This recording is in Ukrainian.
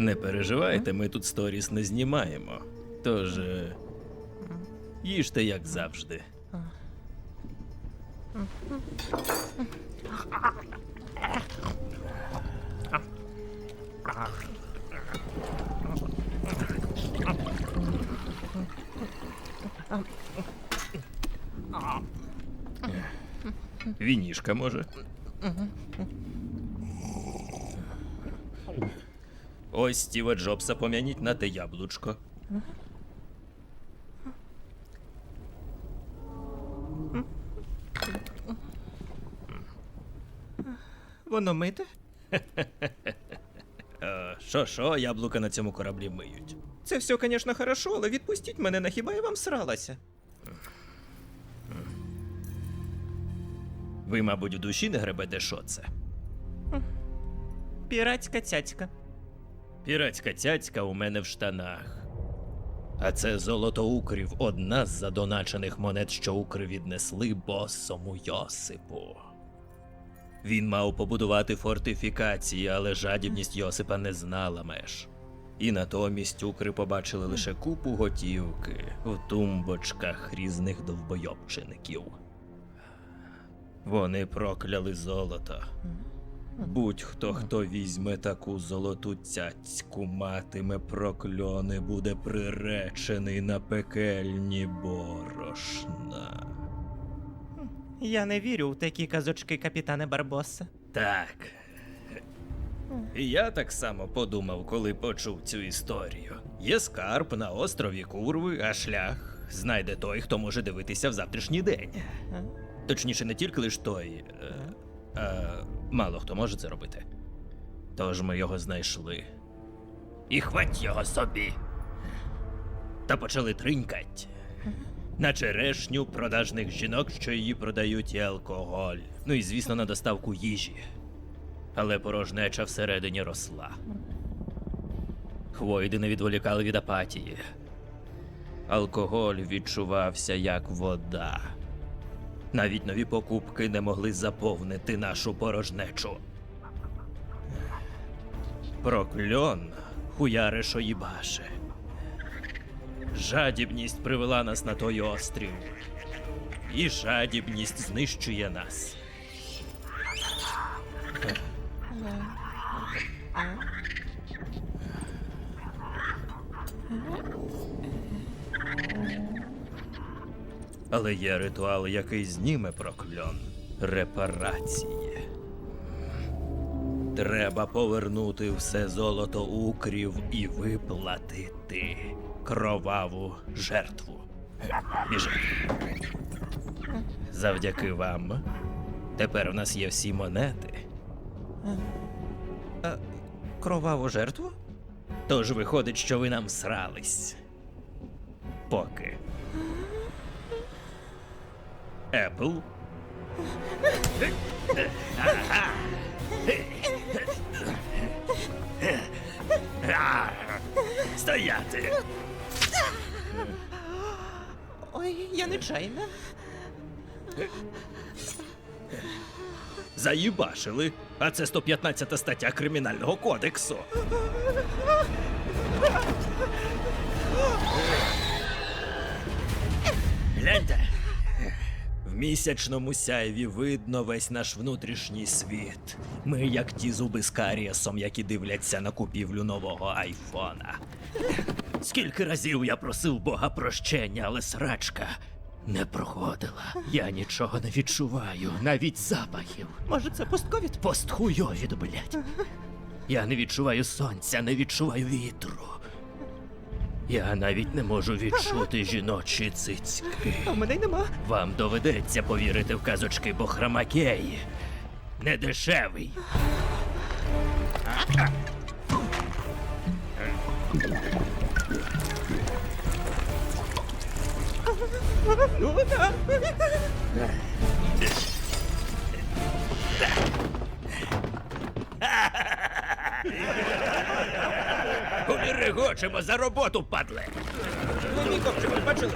Не переживайте, ми тут сторіс не знімаємо. Тож. е, Їжте як завжди. Вінішка може. Ось Стіва Джобса пом'яніть на те яблучко. Воно мите? Е, Що, що, яблука на цьому кораблі миють. Це все, звісно, хорошо, але відпустіть мене, на хіба я вам сралася? Ви, мабуть, в душі не гребете, що це? Піратська цяцька. Піратська цяцька у мене в штанах. А це золото укрів, одна з задоначених монет, що укри віднесли босому Йосипу. Він мав побудувати фортифікації, але жадібність Йосипа не знала меж. І натомість укри побачили лише купу готівки в тумбочках різних довбойобчеників. Вони прокляли золото. Будь-хто, хто візьме таку золоту цяцьку, матиме прокльони, буде приречений на пекельні борошна. Я не вірю в такі казочки капітане Барбоса. Так. І я так само подумав, коли почув цю історію. Є скарб на острові Курви, а шлях знайде той, хто може дивитися в завтрашній день. Точніше, не тільки лиш той. е, А мало хто може це робити. Тож ми його знайшли. І хвать його собі. Та почали тринькать. На черешню продажних жінок, що її продають і алкоголь. Ну і звісно, на доставку їжі. Але порожнеча всередині росла. Хвойди не відволікали від апатії. Алкоголь відчувався як вода. Навіть нові покупки не могли заповнити нашу порожнечу. Прокльон хуяре їбаше. Жадібність привела нас на той острів. І жадібність знищує нас. Але є ритуал, який зніме прокльон репарації. Треба повернути все золото укрів і виплатити кроваву жертву. Біжи. Завдяки вам. Тепер у нас є всі монети. Кроваву жертву? Тож виходить, що ви нам срались. Поки. Apple. Стояти! Ой, я нечайна. Заїбашили. А це 115 стаття Кримінального кодексу. Місячному сяйві видно весь наш внутрішній світ. Ми як ті зуби з карієсом, які дивляться на купівлю нового айфона. Скільки разів я просив Бога прощення, але срачка не проходила. Я нічого не відчуваю, навіть запахів. Може, це постковід? Постхуйовід, блядь. Я не відчуваю сонця, не відчуваю вітру. Я навіть не можу відчути жіночі цицьки. А в мене й нема. Вам доведеться повірити в казочки, бо храмакей не дешевий. Ну, да. Регочемо за роботу, падле. Ну, мій копчик, ви бачили?